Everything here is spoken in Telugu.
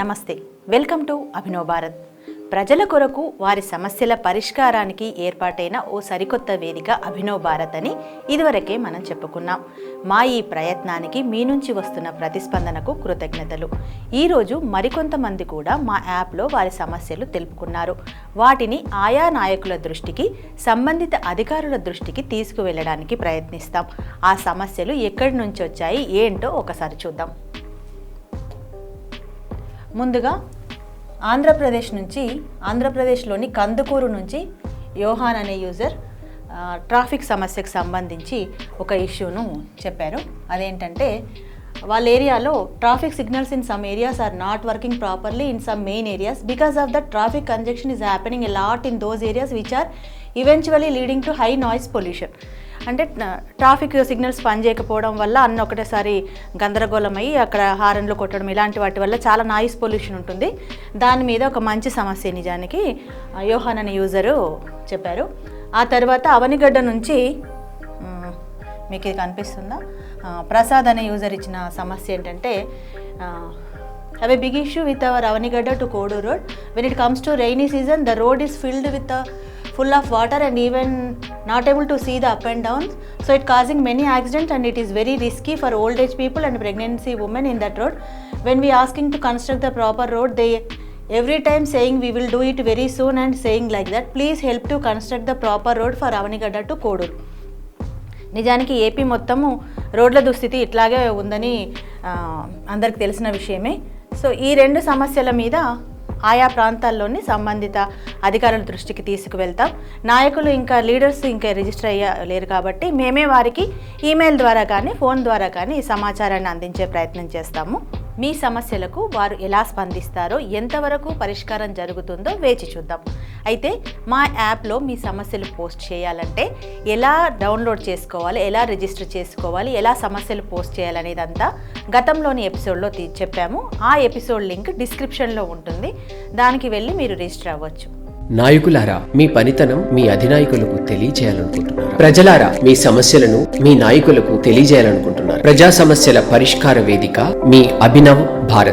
నమస్తే. Welcome to Abhinav Bharat. ప్రజల కొరకు వారి సమస్యల పరిష్కారానికి ఏర్పాటైన ఓ సరికొత్త వేదిక అభినవ్ భారత్ అని ఇదివరకే మనం చెప్పుకున్నాం. మా ఈ ప్రయత్నానికి మీ నుంచి వస్తున్న ప్రతిస్పందనకు కృతజ్ఞతలు. ఈరోజు మరికొంతమంది కూడా మా యాప్లో వారి సమస్యలు తెలుపుకున్నారు. వాటిని ఆయా నాయకుల దృష్టికి సంబంధిత అధికారుల దృష్టికి తీసుకువెళ్ళడానికి ప్రయత్నిస్తాం. ఆ సమస్యలు ఎక్కడి నుంచి వచ్చాయి ఏంటో ఒకసారి చూద్దాం. ముందుగా ఆంధ్రప్రదేశ్ నుంచి ఆంధ్రప్రదేశ్లోని కందుకూరు నుంచి యోహాన్ అనే యూజర్ ట్రాఫిక్ సమస్యకు సంబంధించి ఒక ఇష్యూను చెప్పారు. అదేంటంటే వాళ్ళ ఏరియాలో traffic signals in some areas are not working properly in some main areas because of the traffic congestion is happening a lot in those areas which are eventually leading to high noise pollution. అంటే ట్రాఫిక్ సిగ్నల్స్ పనిచేయకపోవడం వల్ల అన్న ఒకటేసారి గందరగోళం అయ్యి అక్కడ హారన్లు కొట్టడం ఇలాంటి వాటి వల్ల చాలా నాయిస్ పొల్యూషన్ ఉంటుంది. దాని మీద ఒక మంచి సమస్య నిజానికి యోహాన్ అనే యూజరు చెప్పారు. ఆ తర్వాత అవనిగడ్డ నుంచి మీకు ఇది కనిపిస్తుందా? ప్రసాద్ అనే యూజర్ ఇచ్చిన సమస్య ఏంటంటే have a big issue with our Avanigadda to Koduru road when it comes to rainy season the road is filled with full of water and even not able to see the up and downs so it causing many accidents and it is very risky for old age people and pregnancy women in that road when we asking to construct the proper road they every time saying we will do it very soon and saying like that please help to construct the proper road for avanigadda to kodur నిజానికి ఏపీ మొత్తము రోడ్ల దుస్థితి ఇట్లాగే ఉందని ఆ, అందరికి తెలిసిన విషయమే సో ఈ రెండు సమస్యల మీద ఆయా ప్రాంతాల్లోని సంబంధిత అధికారుల దృష్టికి తీసుకువెళ్తాం. నాయకులు ఇంకా లీడర్స్ ఇంకా రిజిస్టర్ అయ్యలేరు కాబట్టి మేమే వారికి ఈమెయిల్ ద్వారా కానీ ఫోన్ ద్వారా కానీ ఈ సమాచారాన్ని అందించే ప్రయత్నం చేస్తాము. మీ సమస్యలకు వారు ఎలా స్పందిస్తారో ఎంతవరకు పరిష్కారం జరుగుతుందో వేచి చూద్దాం. అయితే మా యాప్లో మీ సమస్యలు పోస్ట్ చేయాలంటే ఎలా డౌన్లోడ్ చేసుకోవాలి ఎలా రిజిస్టర్ చేసుకోవాలి ఎలా సమస్యలు పోస్ట్ చేయాలనేదంతా గతంలోని ఎపిసోడ్లో తీ- చెప్పాము. ఆ ఎపిసోడ్ లింక్ డిస్క్రిప్షన్లో ఉంటుంది. దానికి వెళ్ళి మీరు రిజిస్టర్ అవ్వచ్చు. నాయకులారా మీ పనితనం మీ అధినాయకులకు తెలియజేయాలనుకుంటున్నారు? ప్రజలారా మీ సమస్యలను మీ నాయకులకు తెలియజేయాలనుకుంటున్నారు? ప్రజా సమస్యల పరిష్కార వేదిక మీ అభినవ్ భారత్.